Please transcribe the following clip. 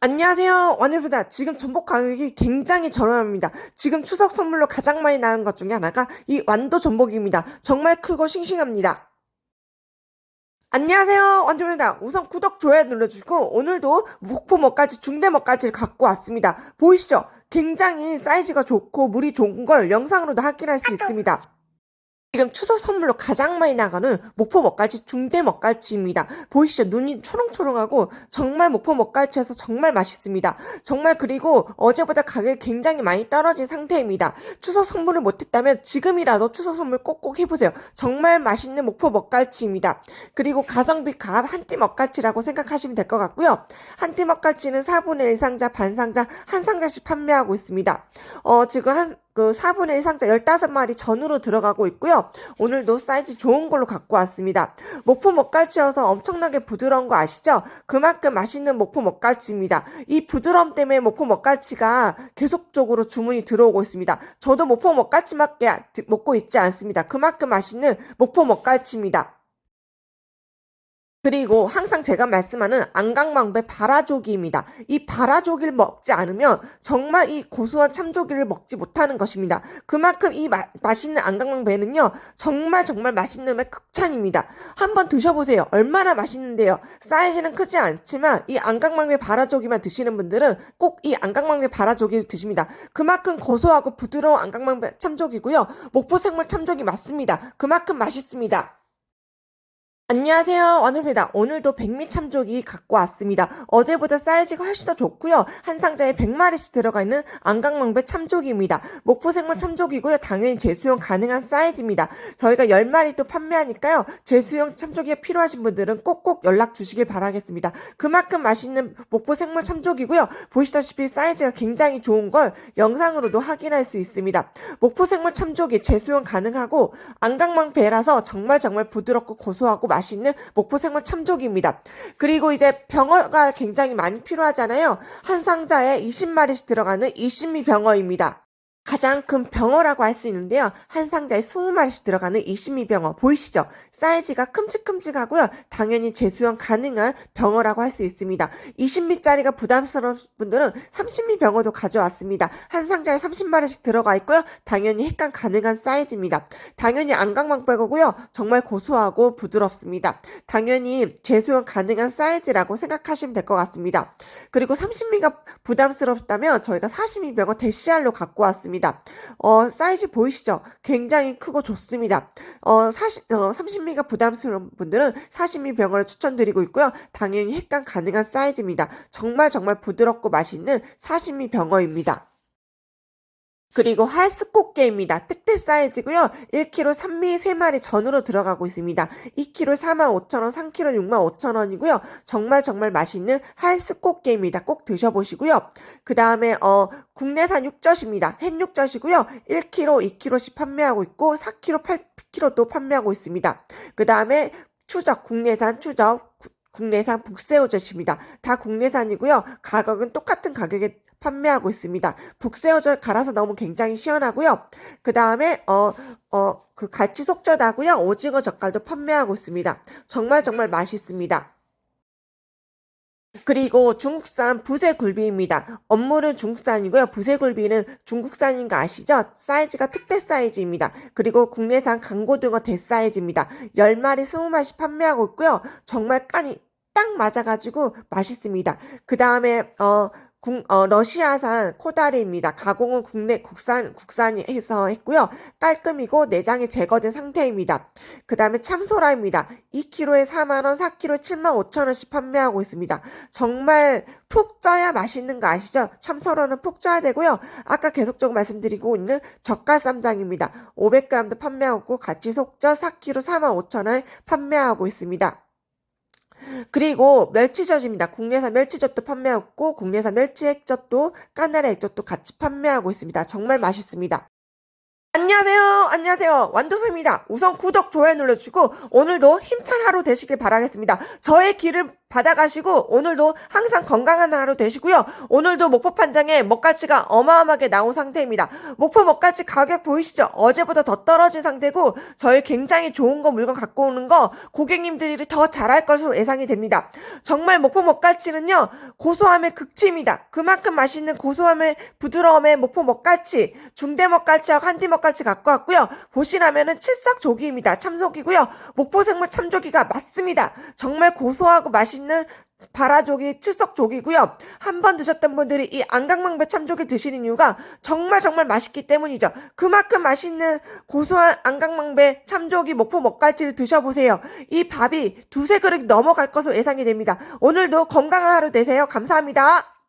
안녕하세요. 원유입니다. 지금 전복 가격이 굉장히 저렴합니다. 지금 추석 선물로 가장 많이 나는 것 중에 하나가 이 완도 전복입니다. 정말 크고 싱싱합니다. 안녕하세요. 원주입니다. 우선 구독, 좋아요 눌러주시고 오늘도 목포 먹까지 중대 먹까지를 갖고 왔습니다. 보이시죠? 굉장히 사이즈가 좋고 물이 좋은 걸 영상으로도 확인할 수 있습니다. 지금 추석 선물로 가장 많이 나가는 목포 먹갈치 중대 먹갈치입니다. 보이시죠? 눈이 초롱초롱하고 정말 목포 먹갈치에서 정말 맛있습니다. 정말 그리고 어제보다 가격이 굉장히 많이 떨어진 상태입니다. 추석 선물을 못했다면 지금이라도 추석 선물 꼭꼭 해보세요. 정말 맛있는 목포 먹갈치입니다. 그리고 가성비 가압 한띠 먹갈치라고 생각하시면 될 것 같고요. 한 띠 먹갈치는 4분의 1 상자, 반 상자, 한 상자씩 판매하고 있습니다. 어, 지금 한, 그 4분의 1 상자 15마리 전으로 들어가고 있고요. 오늘도 사이즈 좋은 걸로 갖고 왔습니다. 목포 먹갈치여서 엄청나게 부드러운 거 아시죠? 그만큼 맛있는 목포 먹갈치입니다. 이 부드러움 때문에 목포 먹갈치가 계속적으로 주문이 들어오고 있습니다. 저도 목포 먹갈치밖에 먹고 있지 않습니다. 그만큼 맛있는 목포 먹갈치입니다. 그리고 항상 제가 말씀하는 안강망배 바라조기입니다. 이 바라조기를 먹지 않으면 정말 이 고소한 참조기를 먹지 못하는 것입니다. 그만큼 이 마, 맛있는 안강망배는요, 정말 정말 맛있는 의 극찬입니다. 한번 드셔보세요. 얼마나 맛있는데요. 사이즈는 크지 않지만 이 안강망배 바라조기만 드시는 분들은 꼭 이 안강망배 바라조기를 드십니다. 그만큼 고소하고 부드러운 안강망배 참조기고요. 목포 생물 참조기 맞습니다. 그만큼 맛있습니다. 안녕하세요. 원우입니다. 오늘도 백미 참조기 갖고 왔습니다. 어제보다 사이즈가 훨씬 더 좋고요. 한 상자에 100마리씩 들어가 있는 안강망배 참조기입니다. 목포생물 참조기고요. 당연히 재수용 가능한 사이즈입니다. 저희가 10마리 또 판매하니까요. 재수용 참조기가 필요하신 분들은 꼭꼭 연락 주시길 바라겠습니다. 그만큼 맛있는 목포생물 참조기고요. 보시다시피 사이즈가 굉장히 좋은 걸 영상으로도 확인할 수 있습니다. 목포생물 참조기 재수용 가능하고 안강망배라서 정말 정말 부드럽고 고소하고 맛 있는 목포 생물 참조기입니다. 그리고 이제 병어가 굉장히 많이 필요하잖아요. 한 상자에 20마리씩 들어가는 20미 병어입니다. 가장 큰 병어라고 할 수 있는데요. 한 상자에 20마리씩 들어가는 20미 병어 보이시죠? 사이즈가 큼직큼직하고요. 당연히 재수용 가능한 병어라고 할 수 있습니다. 20미짜리가 부담스러운 분들은 30미 병어도 가져왔습니다. 한 상자에 30마리씩 들어가 있고요. 당연히 핵간 가능한 사이즈입니다. 당연히 안강망 빼고고요. 정말 고소하고 부드럽습니다. 당연히 재수용 가능한 사이즈라고 생각하시면 될 것 같습니다. 그리고 30미가 부담스럽다면 저희가 40미 병어 대시알로 갖고 왔습니다. 어, 사이즈 보이시죠? 굉장히 크고 좋습니다. 어, 40, 어, 30미가 부담스러운 분들은 40미 병어를 추천드리고 있고요. 당연히 핵간 가능한 사이즈입니다. 정말 정말 부드럽고 맛있는 40미 병어입니다. 그리고 할스꽃게입니다. 특대 사이즈고요. 1kg 3미 3마리 전으로 들어가고 있습니다. 2kg 45,000원, 3kg 65,000원이고요. 정말 정말 맛있는 할스꽃게입니다. 꼭 드셔보시고요. 그 다음에 어 국내산 육젓입니다. 햇육젓이고요. 1kg, 2kg씩 판매하고 있고 4kg, 8kg도 판매하고 있습니다. 그 다음에 추적, 국내산 추적, 국내산 북새우젓입니다. 다 국내산이고요. 가격은 똑같은 가격에 판매하고 있습니다. 북새우젓 갈아서 넣으면 굉장히 시원하고요. 그 다음에 어, 어, 그 갈치 속젓하고요. 오징어 젓갈도 판매하고 있습니다. 정말 정말 맛있습니다. 그리고 중국산 부세굴비입니다. 업무는 중국산이고요. 부세굴비는 중국산인 거 아시죠? 사이즈가 특대 사이즈입니다. 그리고 국내산 강고등어 대사이즈입니다. 10마리 20마리씩 판매하고 있고요. 정말 깐이 딱 맞아가지고 맛있습니다. 그 다음에 어 국, 어, 러시아산 코다리입니다. 가공은 국내 국산 국산에서 했고요. 깔끔이고 내장이 제거된 상태입니다. 그 다음에 참소라입니다. 2kg에 4만 원, 4kg에 7만 5천 원씩 판매하고 있습니다. 정말 푹 쪄야 맛있는 거 아시죠? 참소라는 푹 쪄야 되고요. 아까 계속적으로 말씀드리고 있는 젓갈 쌈장입니다. 500g도 판매하고 같이 속젓 4kg 4만 5천 원 판매하고 있습니다. 그리고 멸치젓입니다. 국내산 멸치젓도 판매하고 국내산 멸치 액젓도 까나리 액젓도 같이 판매하고 있습니다. 정말 맛있습니다. 안녕하세요. 안녕하세요. 완도수입니다. 우선 구독, 좋아요 눌러주시고 오늘도 힘찬 하루 되시길 바라겠습니다. 저의 길을 받아가시고 오늘도 항상 건강한 하루 되시고요. 오늘도 목포 판장에 먹갈치가 어마어마하게 나온 상태입니다. 목포 먹갈치 가격 보이시죠? 어제보다 더 떨어진 상태고 저희 굉장히 좋은 거 물건 갖고 오는 거 고객님들이 더 잘할 것으로 예상이 됩니다. 정말 목포 먹갈치는요 고소함의 극치입니다. 그만큼 맛있는 고소함의 부드러움의 목포 먹갈치 중대 먹갈치하고 한디 먹갈치 갖고 왔고요. 보시라면은 칠삭 조기입니다. 참조기고요. 목포 생물 참조기가 맞습니다. 정말 고소하고 맛 있는 바라조기 칠석조기고요. 한 번 드셨던 분들이 이 안강망배 참조기 드시는 이유가 정말 정말 맛있기 때문이죠. 그만큼 맛있는 고소한 안강망배 참조기 목포 먹갈치를 드셔보세요. 이 밥이 두세 그릇 넘어갈 것으로 예상이 됩니다. 오늘도 건강한 하루 되세요. 감사합니다.